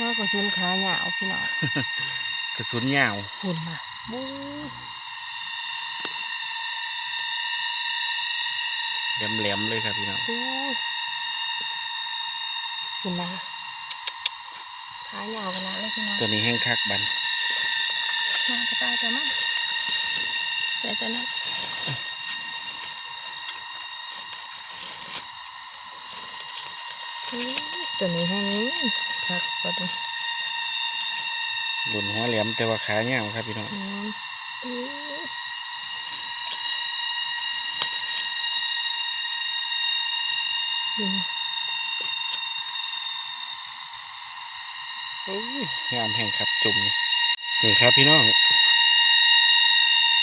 หัวกระสุนขาหยาวพี่น้องกระสุนยาวหุ่นมาบู๊แหลมๆเลยครับพี่น้องบู๊หุ่นมาขาหยาวขนาดเลยพี่น้องตัวนี้แห้งคักบันมากระตายแต่มันแต่ตัวนั้นอื้อตัวนี้แห้ง คักกว่าตัวหลุนหัวแหลมแต่ว่าขายาวครับพี่น้องอืมอื้อดูนะโอ้ยงามแห้งครับจุ่มนี่นี่ครับพี่น้อง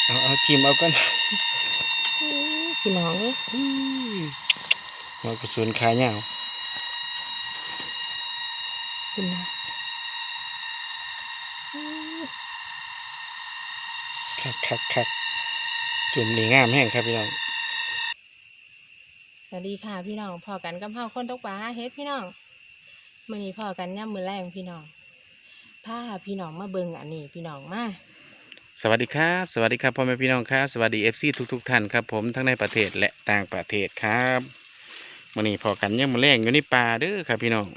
เอาเอาจิ้มเอากันอื้อพี่น้องเอ้ยอุ้ยหัวกระสุนขายาว คุณนะอื้อคักคักคักจุ่มนี่งามแห้งครับพี่น้องสวัสดีค่ะพี่น้องพอกันกับเฮาคนตกปลาหาเฮ็ดพี่น้องมื้อนี้พอกันย่ำมื้อแรงพี่น้องพาพี่น้องมาเบิ่งอันนี้พี่น้องมาสวัสดีครับ สวัสดีครับพ่อแม่พี่น้องครับสวัสดีเอฟซีทุกๆท่านครับผมทั้งในประเทศและต่างประเทศครับวันนี้พอกันยังมาแรงอยู่ในป่าเด้อครับพี่น้อง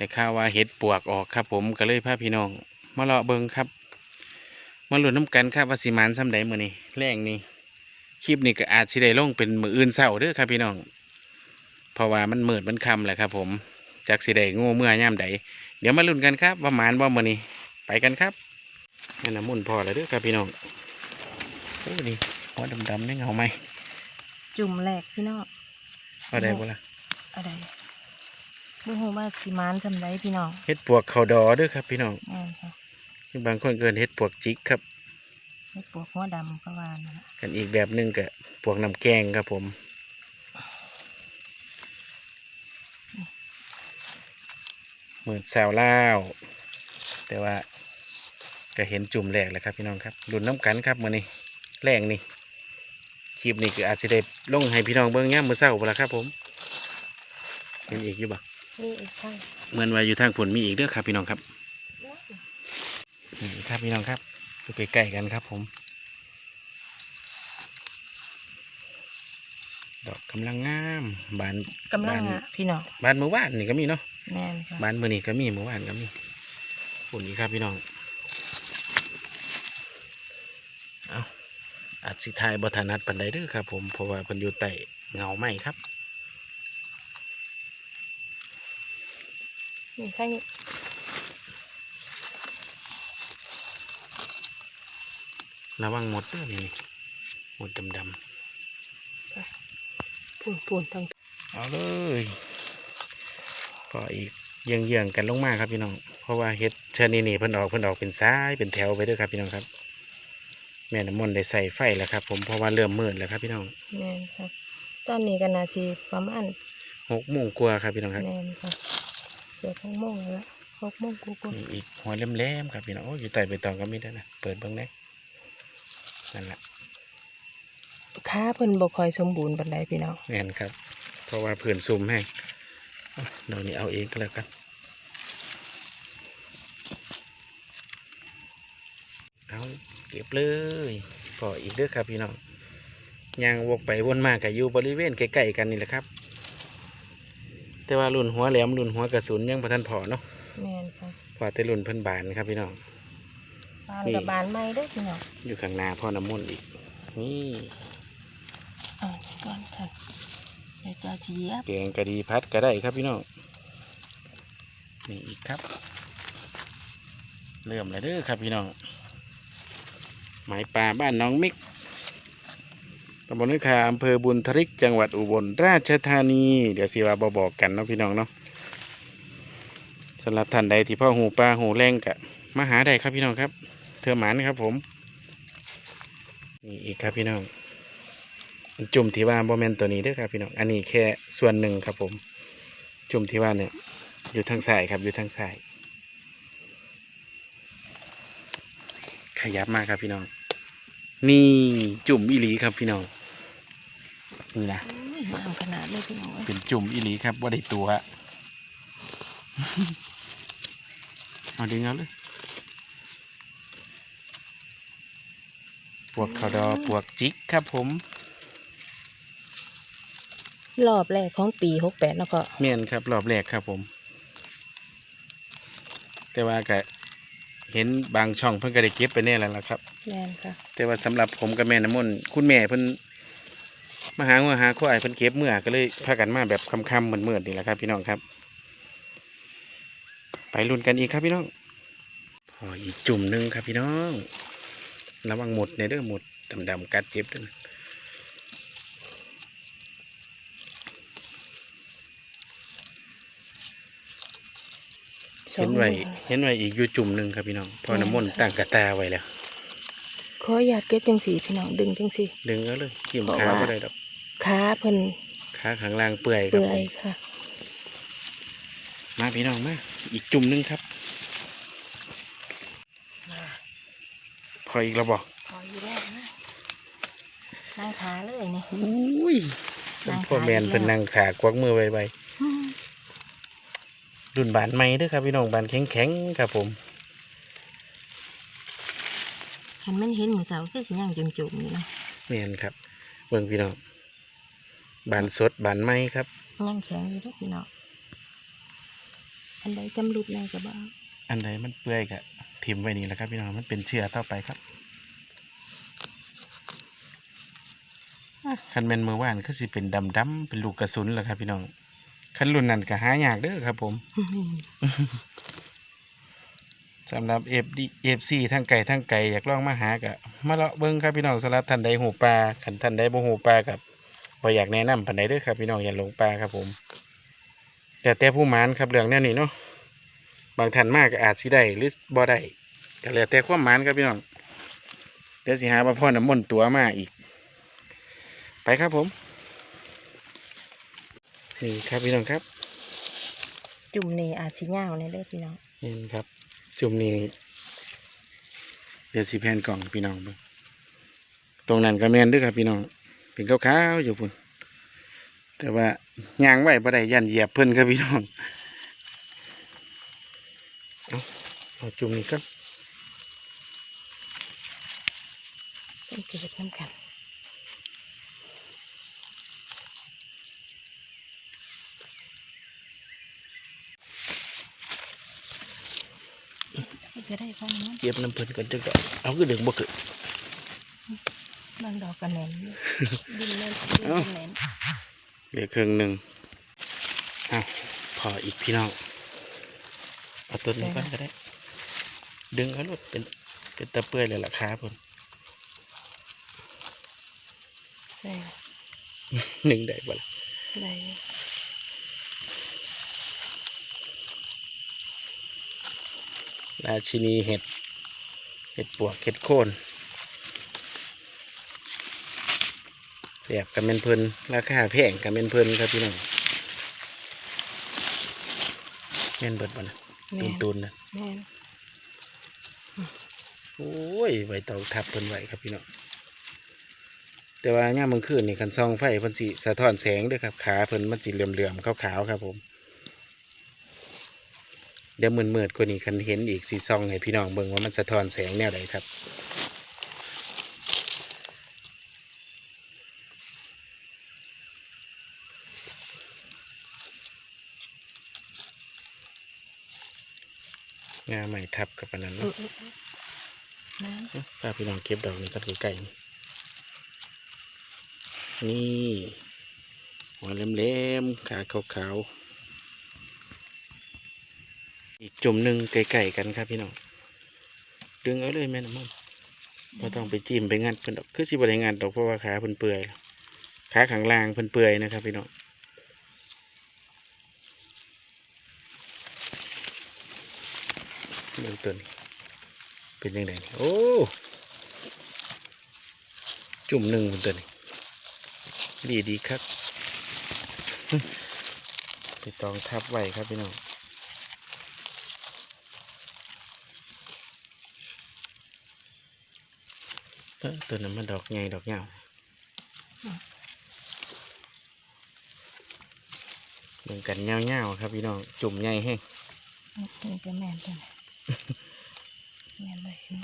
ได้ข่าวว่าเห็ดปวกออกครับ ผมก็เลยพาพี่น้องมาเลาะเบิงครับมาลุ้นน้ำกันครับว่าสิหมานซ้ำใดมื้อนี้แรงนี้คลิปนี้ก็อาจสิได้ลงเป็นมืออื่นเศร้าเด้อครับพี่น้อง เพราะว่ามันมืดมันค่ำแหละครับ ผมจากสิได้งูเมื่อย่ามใดเดี๋ยวมาลุ้นกันครับ ว่าหมานบ่มื้อนี้ไปกันครับนี่น้ำมุนต์พอแล้วเด้อครับพี่น้องโอ้นี่หัวดำๆนี่เงาไหมจุ่มแรกพี่น้องเอาได้บ่ล่ะอะไร บ่ฮู้ว่าสิมานซำใดพี่น้องเฮ็ดปวกเขาดอเด้อครับ พี่น้องแม่นค่ะบางคนเกินเฮ็ดปวกจิกครับเฮ็ดปวกหัวดำก็ว่านั่นล่ะกันอีกแบบหนึงก็ปวกน้ำแกงครับผมเหมือนแซวล่าวแต่ว่าก็เห็นจุ่มแรกแล้วครับพี่น้องครับดุนน้ำกันครับมื้อนี้แรงนี่คลิปนี้คืออาจจะได้ลงให้พี่น้องเบิ่งย่ามมื้อเช้าบ่ล่ะครับผมเห็นอีกอยู่บ่ นี่อีกข้างเหมือนว่าอยู่ทางผลมีอีกเด้อครับพี่น้องครับนี่ครับพี่น้องครับอยู่ใกล้ๆกันครับ ผม ดอกกำลังงามบานกำลังบานอะพี่น้องบานเมื่อวานนี่ก็มีเนาะแม่นค่ะบานเมื่อนี้ก็มีเมื่อวานก็มีผลนี้ครับพี่น้องเอาอาจสิทายบทนัดปันใดเด้อครับ ผมเพราะว่าเพิ่นอยู่ใต้เงาไม้ครับ นี่ข้างนี้ระวังหมดเด้อนี่นี่หมดดำปูนๆทั้งๆเอาเลยพออีกเยื่องเยื่องๆกันลงมาครับพี่น้อง เพราะว่าเฮ็ดเชอนี่นี่เพิ่นออกเพิ่นออกเป็นซ้ายเป็นแถวไปเด้วยครับพี่น้องครับ แม่น้ำมนต์ได้ใส่ไฟแล้วครับ ผมเพราะว่าเริ่มมืดแล้วครับพี่น้องแม่นค่ะตอนนี้ก็น่าสิประมาณหกโมงกว่าครับพี่น้องครับแม่นค่ะ เกือบ6โมงแล้ว6โมงกว่านี่อีกหัวแหลมๆครับพี่น้องโอ้ยอยู่ใต้ใบตองก็มีด้วยนะเปิดเบิ่งได้นั่นแหละๆขาเพิ่นบ่ค่อยสมบูรณ์ปานใดพี่น้องแม่นครับ เพราะว่าเพื่อนซุ่มให้เอาเดี๋ยวนี้เอาเองก็แล้วกันเอาเก็บเลยพออีกเด้อครับพี่น้องยางวกไปวนมากับอยู่บริเวณใกล้ๆกันนี่แหละครับ แต่ว่ารุ่นหัวแหลมรุ่นหัวกระสุนยังพอทันพอเนาะแม่นค่ะพอแต่รุ่นเพิ่นบานครับพี่น้อง บานนี่ กับบานใหม่เด้อพี่น้องอยู่ข้างหน้าพ่อน้ำมนต์อีก นี่อ่านก่อนค่ะเดี๋ยวจะเสียบแกงกะดีพัดก็ได้ครับพี่น้อง นี่อีกครับ เริ่มแล้วเด้อครับพี่น้อง หมายป่าบ้านน้องมิก ตำบลนิคาอำเภอบุญทริก จังหวัดอุบลราชธานี เดี๋ยวสิว่าบบอกกันเนาะพี่น้องเนาะสำหรับท่านใดที่พ่อหูปลาหูแรงกะมาหาได้ครับพี่น้องครับ เธอหมานครับผมนี่อีกครับพี่น้องจุ่มที่ว่าโมเมนตัวนี้ด้วยครับพี่น้องอันนี้แค่ส่วนหนึ่งครับผม จุ่มที่ว่าเนี่ย อยู่ทางซ้ายครับอยู่ทางซ้ายขยับมากครับพี่น้อง นี่จุ่มอีหลีครับพี่น้อง นี่นะอุ้ยงามขนาดเลยพี่น้องเอ้ยเป็นจุ่มอีหลีครับว่าได้ตัวเอาดึงเอาเลยปวกขาวดอปวกจิกครับผม รอบแรกของปีหกแปดแล้วก็เมียนครับรอบแรกครับผม แต่ว่าก็เห็นบางช่องเพิ่นก็ได้เก็บไปแน่แล้วล่ะครับแม่นค่ะ แต่ว่าสำหรับผมกับแม่น้ำมนต์คุณแม่เพิ่น มาหางัวหาควายเพิ่นเก็บเมื่อก็เลยพากันมาแบบค่ำๆมืดๆนี่แหละครับ พี่น้องครับ ไปลุ้นกันอีกครับพี่น้องพออีกจุ่มหนึ่งครับพี่น้องระวังหมดในเด้อหมดดำๆกัดเจ็บเด้วยนะเห็นไว้เห็นไว้อีกอยู่จุ่มหนึ่งครับพี่น้องพอน้ำมนต์ตั้งกระตาไว้แล้ว ขออยากเก็บจังสีพี่น้องดึงจังสีดึงเอาเลยกิ่มเพราะขาว่าก็ได้ดอกขาเพิ่นขาข้างล่างเปื่อยคเปื่รับอผยมค่ะ มาพี่น้องมาอีกจุ่มหนึงครับพออีกระบอกขออยู่แรกนะนั่งขาเลยนี่อุ้ยนั่งพ่อแมนขาอีกแล้วเป็นนางขากวักมือไวๆรุ่นบานใหม่เด้วยครับพี่น้องบานแข็งๆครับผม ฉันมันเห็นหมูสาวคือสิย่างจุ่มๆอยู่นะแมนครับ เบิ่งพี่น้องบานสดบานใหม่ครับย่างแข็งอยู่เด้อพี่น้องอันใดจำรุดแน่ก็บ้าอันใดมันเปื่อยกะทิมไว้นี่แหละครับ พี่น้องมันเป็นเชื้อต่อไปครับอะคันแมนมือว่านก็สิเป็นดำๆเป็นลูกกระสุนแหละครับ พี่น้องคันรุ่นนั้นก็หายากเด้อครับ ผม สำหรับเอฟดีเอฟซีทั้งไก่ทั้งไก่อยากลองมาหากะมาเลาะเบิ้งครับพี่น้องสำหรับท่านใดหูปลาขันท่านใดบ่หูปลากับบ่อยากแนะนำปันใดเด้อครับพี่น้องอย่าหลงปลาครับผมแต่แต่ผู้หมานครับเรื่องแนี้นี่เนาะบางท่านมากก็อาจสิได้หรือบ่ได้ก็แล้วแต่ความหมานครับพี่น้องเดี๋ยวสิหาว่าพ่อน้ำมนต์ตัวมาอีก ไปครับผมนี่ครับพี่น้องครับ จุ่มนี่อาจสิย่าวในเด้อพี่น้องนี่ครับ จุ่มนี้เดี๋ยวสีแผ่นกล่องพี่น้องตรงนั้นก็แมนด้วยครับพี่น้อง เป็นขาวๆอยู่พุ่นแต่ว่ายางไว้บ่ได้ยันเหยียบเพิ่นครับพี่น้องเอาเอาจุ่มนี้ครับต้องเก็บน้ำกัน จะได้พอนี้ เก็บน้ำเพิ่นก่อนจังก็เอาก็ดึงบ่เกิดบางดอกกระแหนนดินเล่นดินกระแหนนเหลือครึ่งหนึ่งเอาพออีกพี่น้องเอาต้นนี้ก่อนก็ได้ ดึงเอารถเป็นเป็นตะเปื่อยเลยล่ะขาเพิ่นได้หนึ่งได้บ่ล่ะได้ราชินีเห็ด ห็ดปวกเห็ดโคนเสียบกับเป็นเพิ่นราคาแพงกับเป็นเพิ่นครับพี่น้องแม่นเบิดบ่นะแม่ตุนนตุนๆนะแม่นโอ้ยไว้เตาทับเพิ่นไว้ครับพี่น้องแต่ว่าย่ามมื้อคืนนี่คันส่องไฟเพิ่นสิสะท้อนแสงเด้วยครับขาเพิ่นมันสิเหลื่อมๆขาวๆครับผม เดี๋ยวมืดๆกว่านี้คันเห็นอีกสีซองให้พี่น้องเบิ่งว่ามันสะท้อนแสงแนวใดครับงาใหม่ทับกับอันนั้นเอเนาะอเออเออน้ถ้าพี่น้องเก็บดอกนี้ก็ถือไก่นี่นี่หัวเล็มๆขาขาวๆอีก จุ่มหนึ่งไก่ๆกันครับพี่น้องดึงเอาเลยแม่น้ำมันำไม่ต้องไปจิ้มไปงัดเพิ่นดอกคือสิบริงานดอกเพราะว่าขาเพิ่นเปื่อยขาข้างล่างเพิ่นเปื่อยนะครับพี่น้องเบื้องต้นเป็นยังไงโอ้จุ่มหนึ่งเพิ่นตัวนี้ดีดีครับไปตองทับไว้ครับพี่น้องเออ ตัวนั้นมันดอกใหญ่ดอกยาวเหมือนกันเงาๆครับพี่น้อง จุ่มใหญ่แห้งนี่จะแม่นตัวนี้แม่นเลยเห็น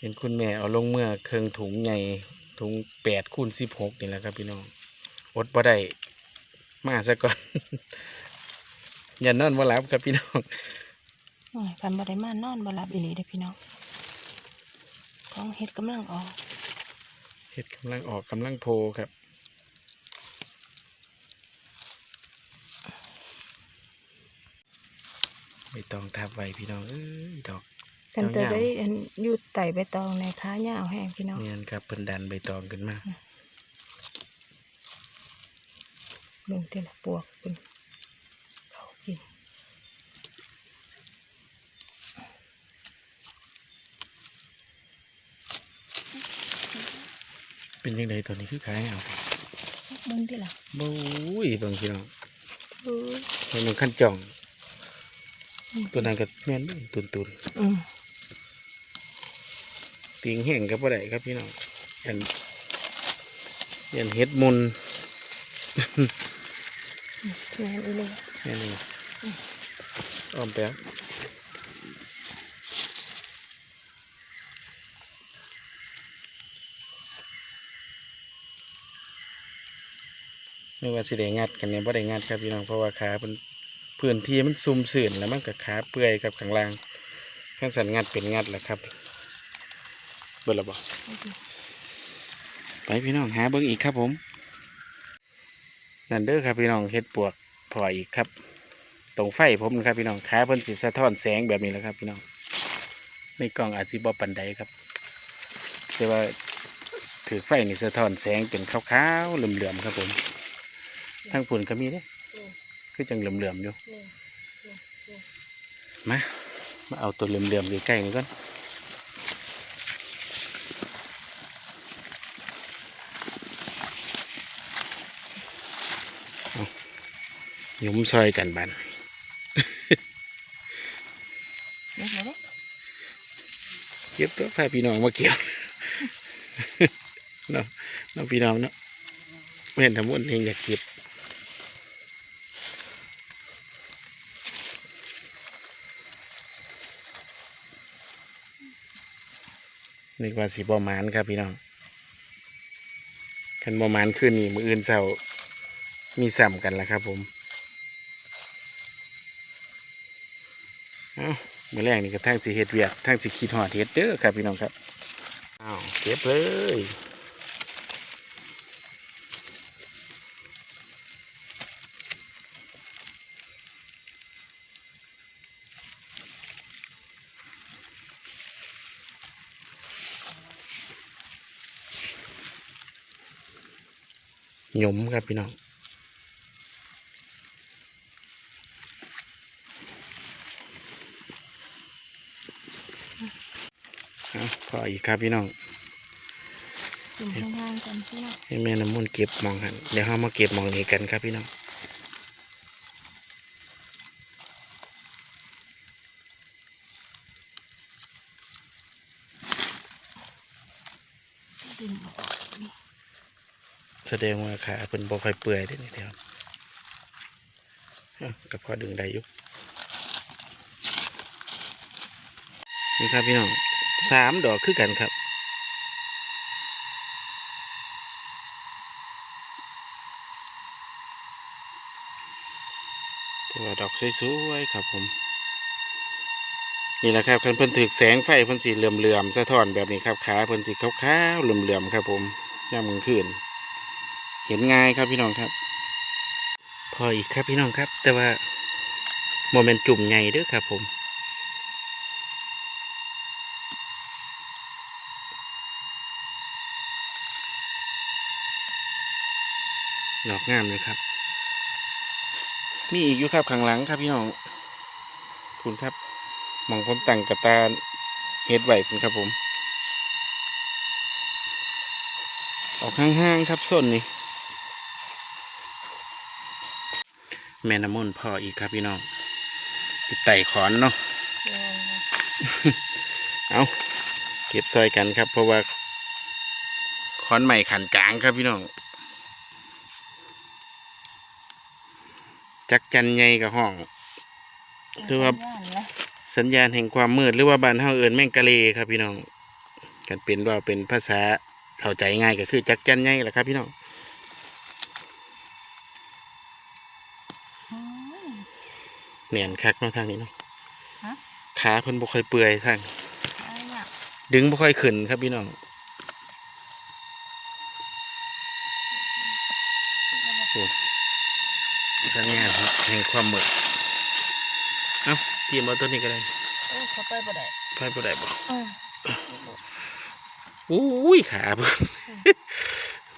เห็นคุณแม่เอาลงเมื่อเครื่องถุงใหญ่ถุงแปดคูณสิบหกนี่แหละครับพี่น้อง อดบ่ได้มาซะก่อน อย่านอนบ่หลับครับพี่น้อง โอ้ยกันบ่ได้มานอนบ่หลับอีหลีเด้อพี่น้องของเฮ็ดกำลังออกเห็ดกำลังออกกำลังโพครับใบตองทับไว้พี่น้องเอ้ยดอกกันจะยาวๆได้อันอยู่ไต่ใบตองในขายาวแห้งพี่น้องเนียนครับเพิ่นดันใบตองขึ้นมาเบิ่งแต่ละปวกเป็นเขากิน เป็นยังไงตัวนี้คือขายเอาเบิ่งที่ล่ะบู้ยเบิ่งพี่น้องเออเห็นมันขั้นจ่อง ตัวนั้นก็แม่นเบิ่งตุนตุนอืมๆติงแห้งก็บ่ได้ครับพี่น้องยันยันเฮ็ดมุนแม่นอีหลีแค่นี้อ้อมแป๊บ ไม่ว่าสิได้งัดกันเนี่ยบ่ได้งัดครับพี่น้องเพราะว่าขาเป็นพื้นที่มันซุ่มสื่นแล้วมันก็ขาเปื่อยกับข้างล่างข้างสันงัดเป็นงัดแหละครับเบิดและบ่ไปพี่น้องหาเบิ่งอีกครับผมนั่นเด้อครับพี่น้องเฮ็ดปวกพออีกครับ ตรงไฟผมนะครับพี่น้องขาเพิ่นสิสะท้อนแสงแบบนี้แหละครับ พี่น้องในกล้องอาจสิบ่ปันใดครับแต่ว่าถือไฟนี่สะท้อนแสงเป็นขาวๆเหลื่อมๆครับผม ทั้งผุนก็มีเด้คือจังเหลื่อมๆอยู่มามาเอาตัวเหลื่อมๆใกล้ๆนี่ก่อนเอาหยุมซอยกันบันเดี๋ยวเดี๋ยวเด้อเก็บตัวพาพี่น้องมาเกี่ยวเนาะเนาะพี่น้องเนาะไม่เห็นทำมุ่นเองอยากเก็บ นึกว่าสีบอมานครับพี่น้องคันบอมานขึ้นนี่มืออื่นเสามีสัมกันแล้วครับ ผมเอ้ามื่อแรกนี่ก็ทั้งสีเห็ดเวียกทั้งสีขีดหอดเห็ดเด้อครับพี่น้องครับอ้าวเก็บเลย ยุมครับพี่น้องเอาพออีกครับพี่น้องกินห่างๆกันพี่น้องให้แม่น้ำมันต์เก็บหมองหันเดี๋ยวเรามาเก็บหมองนี้กันครับพี่น้อง ดึงออกนี่ แสดงว่าขาเป็นบ่ค่อยเปื่อยเด้อนี่แถวเอ้าก็พอดึงได้อยู่นี่ครับพี่น้องสามดอกคือกันครับแต่ว่าดอกสวยๆครับผม นี่แหละครับเพิ่นเพิ่นถือแสงไฟเพิ่นสีเหลื่อมๆสะท้อนแบบนี้ครับขาเพิ่นสีขาวๆเหลื่อมๆครับผมย่ามกลางคืน เห็นง่ายครับพี่น้องครับ พออีกครับพี่น้องครับ แต่ว่าโมเมนต์จุ่มใหญ่ด้อครับ ผมดอกงามเลยครับ มีอีกอยู่ครับข้างหลังครับพี่น้องคุณครับมองผมตั้งกระตาเฮ็ดไหวคุณครับผม ออกห้างๆครับส้นนี่ แม่น้ำมนต์พ่ออีกครับพี่น้องติดไต่ขอนเนาะแม่นนะเอาเก็บซอยกันครับ เพราะว่าขอนใหม่ขันกลางครับพี่น้องจักจันใหญ่กับห้องคือว่าสัญญณนะสัญญาณแห่งความมืดหรือว่าบ้านเฮาเอิ้นแม่งกะเลครับพี่น้องกันเป็นว่าเป็นภาษาเข้าใจง่ายก็คือจักจันไงแหละครับพี่น้อง อืม เนียนคักเนาะทางนี้เนาะฮะขาเพิ่นบ่ค่อยเปื่อยทางอะไรเนี่ยดึงบ่ค่อยขึ้นครับพี่น้องโอ้สัญญาณแห่งความมืดเอ้าทีมเอาตัวนี้ก็ได้โอ้เขาไปบ่ได้ไปบ่ได้บ่อืมอุ้ยขาเพิ่น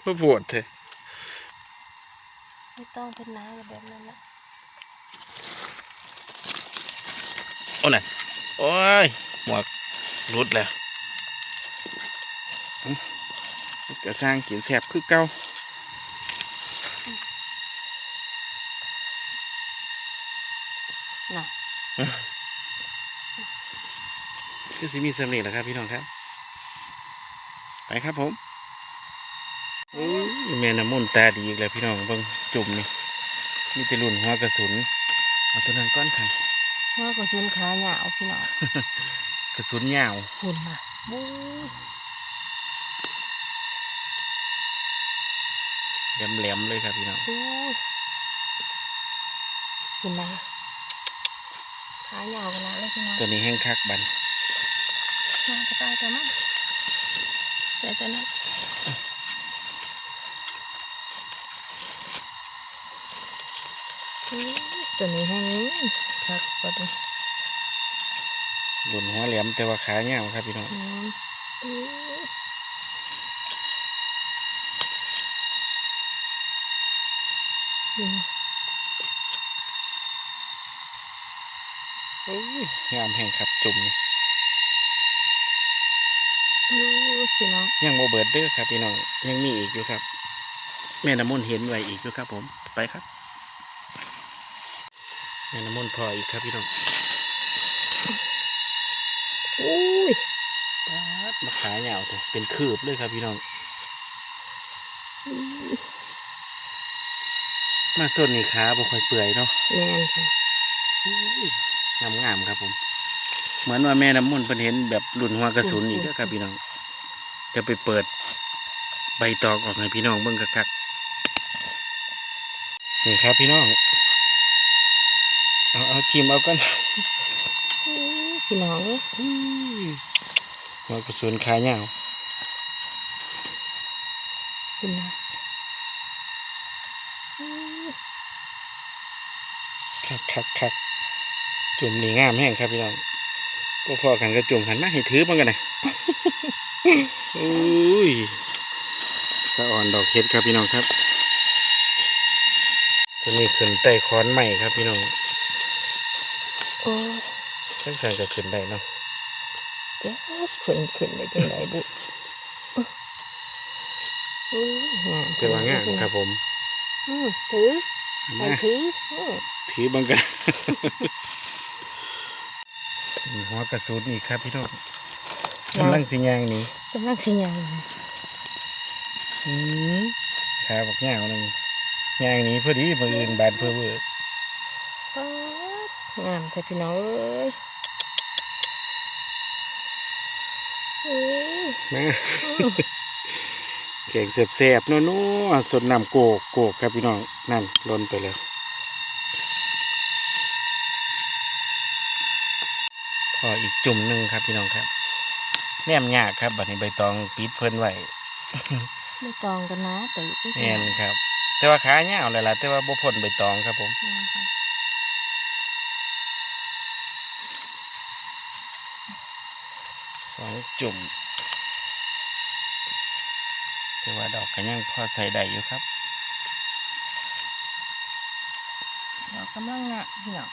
บ่ปวดแท้ไม่ต้องเป็นน้ำแบบนั้นนะ โอ้น่ะโอ้ย หมวกรุดแล้วอื้อกระสร้างกินแซ่บคือเก่าน่ะคือสิมีสำเร็จแล้วครับพี่น้องครับ ไปครับผมอุ้ยแม่น้ำมนต์ตาดีอีกแล้วพี่น้องเบิ่งจุ่มนี่มีแต่รุ่นหัวกระสุน เอาตัวนั้นก้อนขัน เมื่อกระสุนขาเหยาวพี่น้องกระสุนยาวหุ่นมาบู๊แหลมๆเลยครับพี่น้องบู๊หุ่นมาขาเหยาวขนาดเลยพี่น้องตัวนี้แห้งคักบันมากระต่ายตัวมันแต่ตัวนั้นอื้อตัวนี้แห้ง คักกว่าตัวรุ่นหัวแหลมแต่ว่าขายาวครับพี่น้องอืมอื้อนี่นะอุ้ยงามแห้งครับจุ่มนี่อื้อพี่น้องยังโมเบิดเด้อครับพี่น้องยังมีอีกอยู่ครับ แม่น้ำมนต์เห็นไว้อีกอยู่ครับผมไปครับ แม่น้ำมนต์พออีกครับพี่น้องอุ้ยป๊าดมาขายาวเถอะเป็นคืบเลยครับพี่น้องอื้อมาส่วนนี้ขาบ่ค่อยเปื่อยเนาะแม่นค่ะงามงามๆครับผม เหมือนว่าแม่น้ำมนต์เพิ่นเห็นแบบหลุนหัวกระสุนอีกแล้วครับพี่น้อง จะไปเปิดใบตองออกให้พี่น้องเบิ่งคักๆนี่ครับพี่น้องเอาเอา ทีมเอากันอื้อพี่น้องเอ้ยอุ้ยหัวกระสุนขายาวคุณนะอื้อคักคักคักจุ่มนี่งามแห้งครับพี่น้องก็พอกันก็จุ่มหันมาให้ถือมันกันนะอุ้ยสะอ่อนดอกเห็ดครับพี่น้องครับตัวนี้ขึ้นใต้ค้อนใหม่ครับพี่น้องโอ้ย ทั้งสางก็ขึ้นได้เนาะแจ๊บขึ้นขึ้นได้จังไดบุอื้องามแต่ว่างามครับผมอือถือไปมาถืออื้อถือบังกันนี่หัวกระสุนอีกครับพี่น้องกำลังสิยางหนี้กำลังสิยังอืมขาบักย่างหนึงย่างหนี้พอดีมืออื่นบาดเพื่อเวอร์ป๊าดงามแต่พี่น้องเอ้ย เอ้ยมาอื้อแกงแสบๆนัวๆสดน้ำโกกโกกครับพี่น้องนั่นล้นไปแล้วพออีกจุ่มหนึ่งครับพี่น้องครับแนมยากครับบัดนี้ใบตองปิดเพิ่นไว้ไม่ตองกันนะแต่อีกแน่นครับ แต่ว่าขาเงาวเลยล่ะแต่ว่าบ่พ้นใบตองครับผม จุ่ม แต่ว่าดอกก็ยังพอใส่ได้อยู่ครับเรากำลังงะพี่น้อง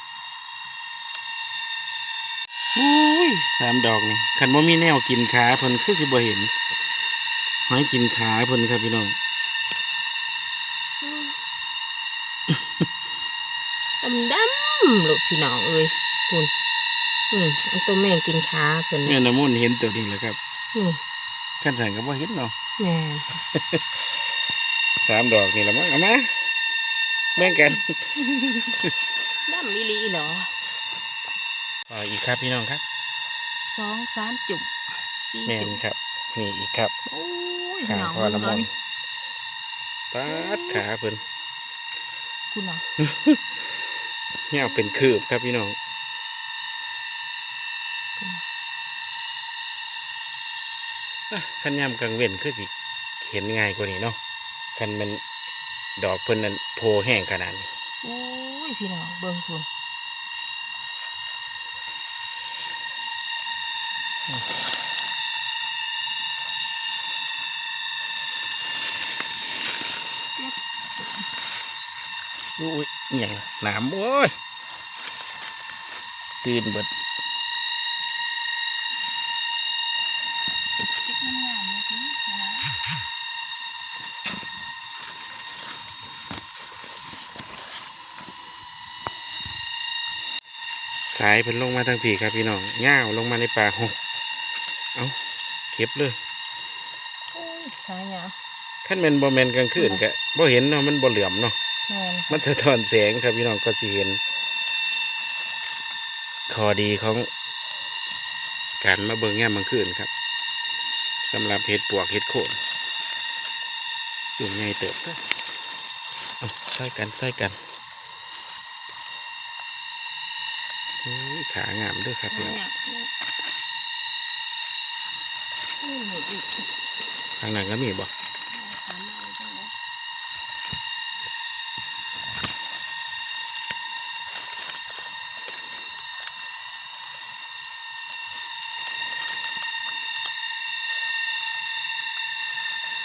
อุ้ยสามดอกนี่คันบ่มีแนวกินขาเพิ่นคือสิบ่เห็นหอยกินขาเพิ่นครับพี่น้องดำดำลูกพี่น้องเอ้ยคุณ อืมอันตัวแม่งกินขาเพิ่นแม่น้ำมนต์เห็นตัวนี้แหล้วครับอืมขั้นสั่งก็บ่เห็นเนาะแม่นสามดอกนี่ละมั้งเอามาแบ่งกันดำมิลีเหรอต่ออีกครับพี่น้องครับสองสามจุ่มสี่แมนจุ่มครับ นี่อีกครับโอ้ยขาหนาวพอละมร้ออนนปาดขาเพิ่นคุณน่ะเนี่ยเป็นคืบครับพี่น้อง คุณน่ะ อะ ขันยำกลางเว้นคือสิเห็นง่ายกว่านี้เนาะคันมันดอกเพิ่นนั้นโพแห้งขนาดนี้โอ้ยพี่น้องเบิ่งคุณอุ้ยอหย่างนามโอ้ย ตื่นเบิด เก็บงามๆเลยพี่นะ สายเพิ่นลงมาทางผีครับพี่น้องย่าวลงมาในป่าหกเอาเก็บเลยโอ้ยขายาวขั้นแมนบ่แมนกลางคืนกะบ่เห็นเนาะมันบ่เหลื่อมเนาะแม่นมันสะท้อนแสงครับพี่น้องก็สิเห็นข้อดีของการมาเบิ่งแง่ามกลางคืนครับสำหรับเห็ดปวกเห็ดโคนจุ่มใหญ่เติบเด้อเอาใส่กันใส่กันโอ้ยขางามเด้วยครับพี่น้องขายาวนี่นี่อีกทางนั้นก็มีบ่ขายาวจังเลย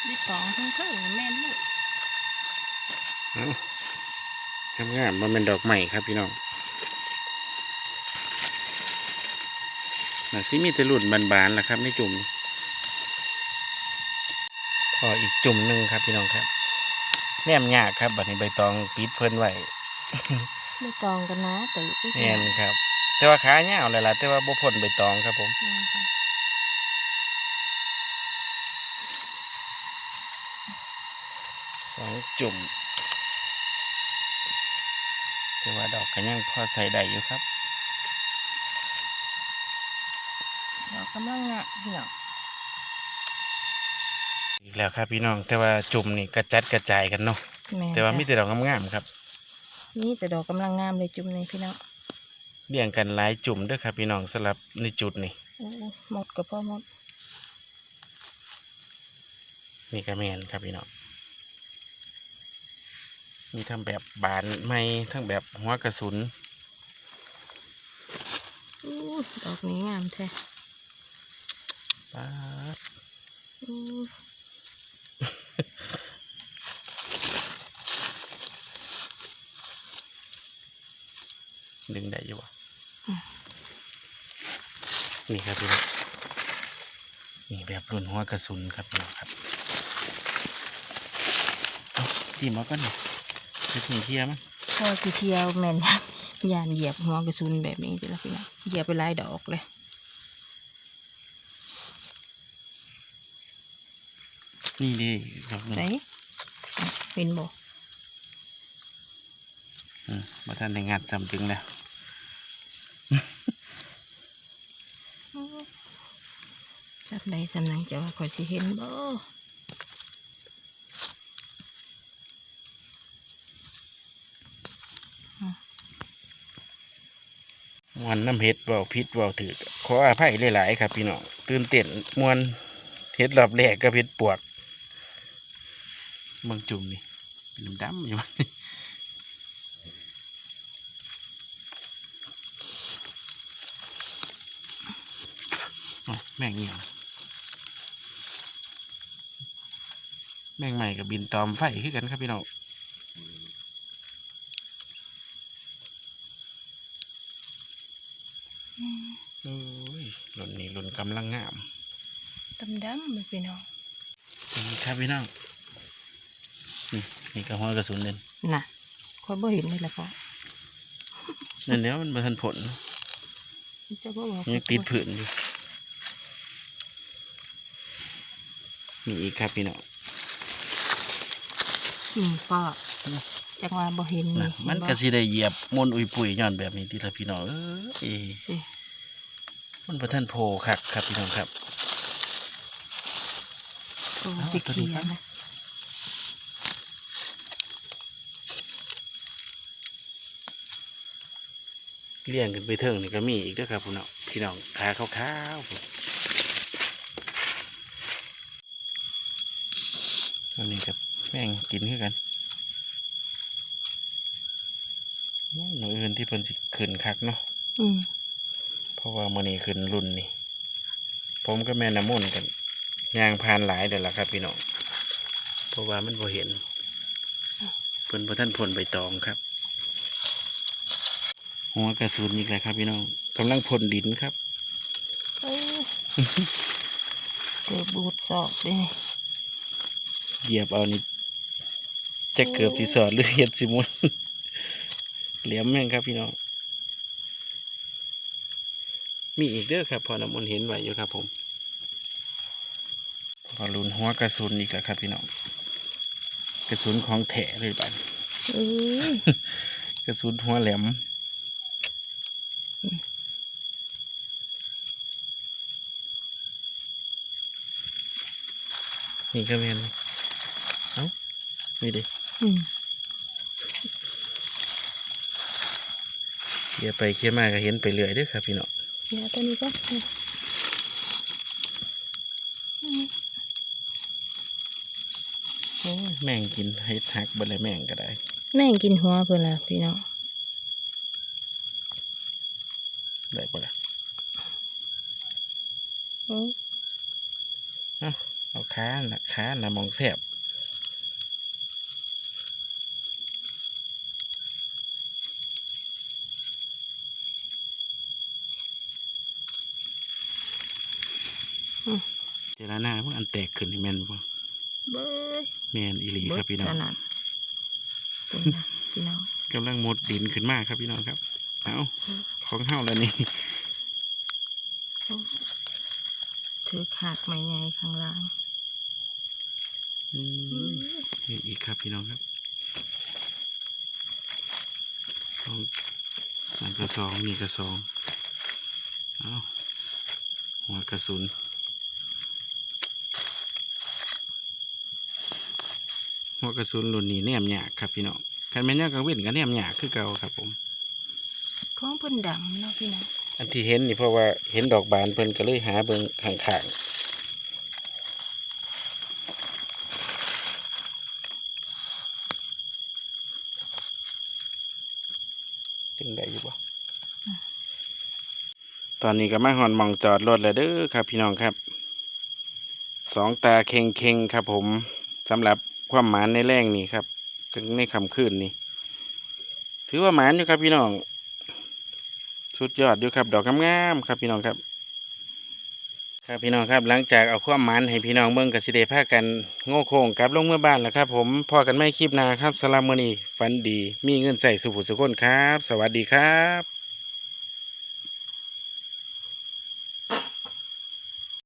ได้สองทั้งทั้งแม่นลูกเอาทำงามมันเป็นดอกใหม่ครับพี่น้อง น่ะสิมีแต่รุ่นบานๆล่ะครับในจุ่มนี้พออีกจุ่มหนึ่งครับพี่น้องครับ แนมยากครับบัดนี้ใบตองปิดเพิ่นไว้ไม่กองกันนะแต่ไม่แน่นครับ แต่ว่าขาเหี่ยวเลยล่ะแต่ว่าบ่พ้นใบตองครับผมแม่นค่ะสองจุ่มแต่ว่าดอกก็ยังพอใส่ได้อยู่ครับ เรา กำลังงะพี่น้องอีกแล้วครับพี่น้อง แต่ว่าจุ่มนี่กระจัดกระจายกันเนาะแม่นแต่ว่ามีจ้ะแต่ดอกงามๆครับนี่แต่ดอกกำลังงามเลยจุ่มนี่พี่น้องเลี้ยงกันหลายจุ่มเด้วยครับพี่น้องสำหรับในจุดนี่โอ้หมดกับพ่อหมดนี่ก็แมนครับพี่น้องมีทั้งแบบบานไม้ทั้งแบบหัวกระสุนอู้ดอกนี้งามแท้ ป๊าดดึงได้อยู่วะนี่ครับพี่น้องนี่แบบรุ่นหัวกระสุนครับพี่น้องครับที่มาก็หน่อยจะถึงเทียมั้งพ่อสิเทียวแม่นยานเหยียบหัวกระสุนแบบนี้จ้ะพี่น้องเหยียบไปหลายดอกเลย นี่ดิดอกหนึ่งไหนอะเป็นบ่อืมมาท่านในงานจำจึงแล้วอู้จับใดสำนังจะว่าคอยสิเห็นบ่มวนน้ำเห็ดเบาพิษเบาถือขออภัยหลาย ๆ ครับ พี่น้องตื่นเต้นมวนเห็ดรอบแรกก็เห็ดปวก บางจุ่มนี่เป็นดำๆอยู่โอ้ยแม่งเหี่ยวแม่งใหม่กับบินตอมไฟขึ้นกันครับพี่น้องอืมโอ้ยรุ่นนี้รุ่นกำลังงามดำดำๆเลยพี่น้องนี่ครับพี่น้อง นี่นี่กระหัวกระสุนเด่นน่ะคอยบ่เห็นเลยละพ่อนั่นแล้วมันมาทันผลจะบ่บอกยังติดผื่นอยู่นี่อีกครับพี่น้องสิ่งก็จังว่าบ่เห็นนั่นมันก็สิได้เหยียบมนต์อุยปุยย้อนแบบนี้ทีละพี่น้องเอ้ยสิมันบ่ทันโพคักครับพี่น้องครับโอ้เอาติตัวนี้เขียครับ เลี้ยงกันไปเทิงนี่ก็มีอีกเด้วยครับพี่น้องพี่น้องขาขาวๆพุ่นอันนี้กับแม่งกินคือกันโอ้ยหนูอื่นที่เพิ่นสิขึ้นคักเนาะอืมเพราะว่ามื้อนี้ขึ้นรุ่นนี่ ผมก็แม่น้ำมนต์กันย่างพานหลายเดี๋ยวละครับ พี่น้องเพราะว่ามันบ่เห็นเพิ่นบ่ท่านผลใบตองครับ หัวกระสุนอีกแล้วครับพี่น้องกำลังพ่นดินครับเอ้ยเกือบบูดศอกเด้เหยียบเอานี่จะเกือบที่สอดหรือเห็ดสิมุนเหลี่ยมแม่งครับพี่น้องมีอีกเด้อครับ พอน้ำมนต์เห็นไว้อยู่ครับ ผมพอลุนหัวกระสุนอีกแล้วครับ พี่น้องกระสุนของแถเลยบัดเอ้ยกระสุนหัวแหลม นี่ก็แม่นเอ้านี่ดิอืมเขี่ยไปเขี่ยมาก็เห็นไปเรื่อยเด้อครับพี่น้องเดี๋ยวตัวนี้ก็อืมโอ้ยแม่งกินให้หักเบดเลยแม่งก็ได้ แม่งกินหัวเพิ่นล่ะพี่น้องได้ปะล่ะโอ้ย เอาค้านะค้านะมองแสบเจรหน้าพวกอันแตกขึ้นนี่แม่นบ่เบ้ยแม่นอีหลีครับพี่น้องเดนั่นเป็นนะพี่น้องกำลังมุดดินขึ้นมาครับพี่น้องครับ เอาของเฮาแล้วนี่ถือขาดไม้ใหญ่ข้างล่างอืม นี่อีกครับพี่น้องครับสองนั่นก็สองนี่ก็สองเอาหัวกระสุนหัวกระสุนรุ่นนี้แนมหยากครับพี่น้องคันแม่นยากกังเว้นก็แนมหยากคือเก่าครับผมของเพิ่นดำเนาะพี่น้องอันที่เห็นนี่เพราะว่าเห็นดอกบานเพิ่นก็เลยหาเบิ่งข้างๆถึง ได้อยู่บ่ตอนนี้ก็มาหอนมองจอดรถแล้วเด้อครับ พี่น้องครับสองตาเค็งเค็งครับผมสำหรับความหมานในแรงนี่ครับถึงในคำคืนนี่ ถือว่าหมานอยู่ครับพี่น้องสุดยอดอยู่ครับ ดอกงามๆครับพี่น้องครับ ครับพี่น้องครับหลังจากเอาความมันให้พี่น้องเบิ่งกับสิเดพากันโง่โค้งกลับลงเมื่อบ้านแล้วครับ ผมพอกันไม่คลิปนาครับสลามมณีฝันดีมีเงินใส่สุขสุขคนครับ สวัสดีครับ